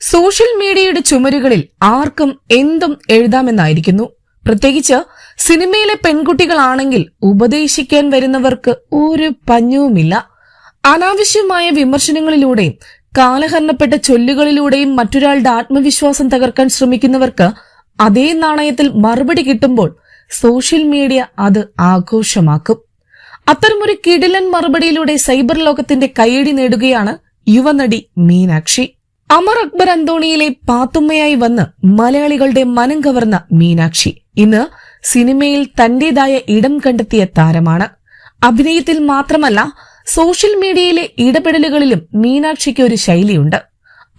Social മീഡിയയുടെ ചുമരുകളിൽ ആർക്കും എന്തും എഴുതാമെന്നായിരിക്കുന്നു. പ്രത്യേകിച്ച് സിനിമയിലെ പെൺകുട്ടികളാണെങ്കിൽ ഉപദേശിക്കാൻ വരുന്നവർക്ക് ഒരു പഞ്ഞവുമില്ല. അനാവശ്യമായ വിമർശനങ്ങളിലൂടെയും കാലഹരണപ്പെട്ട ചൊല്ലുകളിലൂടെയും മറ്റൊരാളുടെ ആത്മവിശ്വാസം തകർക്കാൻ ശ്രമിക്കുന്നവർക്ക് അതേ നാണയത്തിൽ മറുപടി കിട്ടുമ്പോൾ സോഷ്യൽ മീഡിയ അത് ആഘോഷമാക്കും. അത്തരമൊരു കിടിലൻ മറുപടിയിലൂടെ സൈബർ ലോകത്തിന്റെ കൈയടി നേടുകയാണ് യുവനടി മീനാക്ഷി. അമർ അക്ബർ അന്തോണിയിലെ പാത്തുമ്മയായി വന്ന് മലയാളികളുടെ മനം കവർന്ന മീനാക്ഷി. ഇന്ന് സിനിമയിൽ തന്റേതായ ഇടം കണ്ടെത്തിയ താരമാണ്. അഭിനയത്തിൽ മാത്രമല്ല സോഷ്യൽ മീഡിയയിലെ ഇടപെടലുകളിലും മീനാക്ഷിക്ക് ഒരു ശൈലിയുണ്ട്.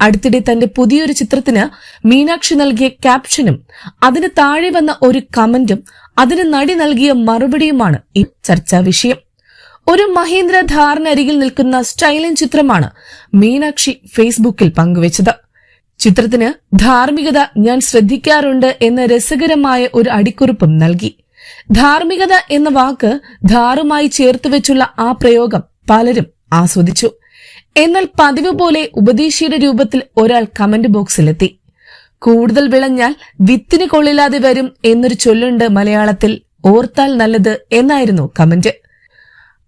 അടുത്തിടെ തന്റെ പുതിയൊരു ചിത്രത്തിന് മീനാക്ഷി നൽകിയ ക്യാപ്ഷനും അതിന് താഴെ വന്ന ഒരു കമന്റും അതിന് നടി നൽകിയ മറുപടിയുമാണ് ഈ ചർച്ചാ വിഷയം. ഒരു മഹേന്ദ്ര ധാറിനരികിൽ നിൽക്കുന്ന സ്റ്റൈലിൻ ചിത്രമാണ് മീനാക്ഷി ഫേസ്ബുക്കിൽ പങ്കുവച്ചത്. ചിത്രത്തിന് ധാർമ്മികത ഞാൻ ശ്രദ്ധിക്കാറുണ്ട് എന്ന രസകരമായ ഒരു അടിക്കുറിപ്പും നൽകി. ധാർമ്മികത എന്ന വാക്ക് ധാറുമായി ചേർത്തുവെച്ചുള്ള ആ പ്രയോഗം പലരും ആസ്വദിച്ചു. എന്നാൽ പതിവ് പോലെ ഉപദേശിയുടെ രൂപത്തിൽ ഒരാൾ കമന്റ് ബോക്സിലെത്തി. കൂടുതൽ വിളഞ്ഞാൽ വിത്തിന് കൊള്ളില്ലാതെ വരും എന്നൊരു ചൊല്ലുണ്ട് മലയാളത്തിൽ ഓർത്താൽ നല്ലത് എന്നായിരുന്നു കമന്റ്.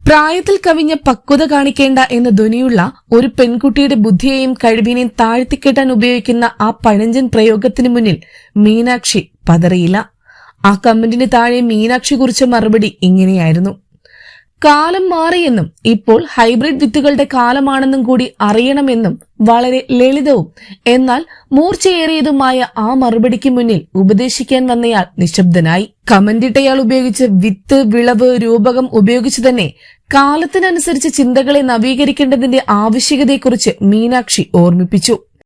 പ്രായത്തിൽ കവിഞ്ഞ പക്വത കാണിക്കേണ്ട എന്ന ധ്വനിയുള്ള ഒരു പെൺകുട്ടിയുടെ ബുദ്ധിയെയും കഴിവിനെയും താഴ്ത്തിക്കെട്ടാൻ ഉപയോഗിക്കുന്ന ആ പഴഞ്ചൻ പ്രയോഗത്തിന് മുന്നിൽ മീനാക്ഷി പതറിയില്ല. ആ കമന്റിന് താഴെ മീനാക്ഷി കുറിച്ച മറുപടി ഇങ്ങനെയായിരുന്നു. കാലം മാറിയെന്നും ഇപ്പോൾ ഹൈബ്രിഡ് വിത്തുകളുടെ കാലമാണെന്നും കൂടി അറിയണമെന്നും വളരെ ലളിതവും എന്നാൽ മൂർച്ചയേറിയതുമായ ആ മറുപടിക്ക് മുന്നിൽ ഉപദേശിക്കാൻ വന്നയാൾ നിശബ്ദനായി. കമന്റിട്ടയാൾ ഉപയോഗിച്ച വിത്ത് വിളവ് രൂപകം ഉപയോഗിച്ചു തന്നെ കാലത്തിനനുസരിച്ച് ചിന്തകളെ നവീകരിക്കേണ്ടതിന്റെ ആവശ്യകതയെക്കുറിച്ച് മീനാക്ഷി ഓർമ്മിപ്പിച്ചു.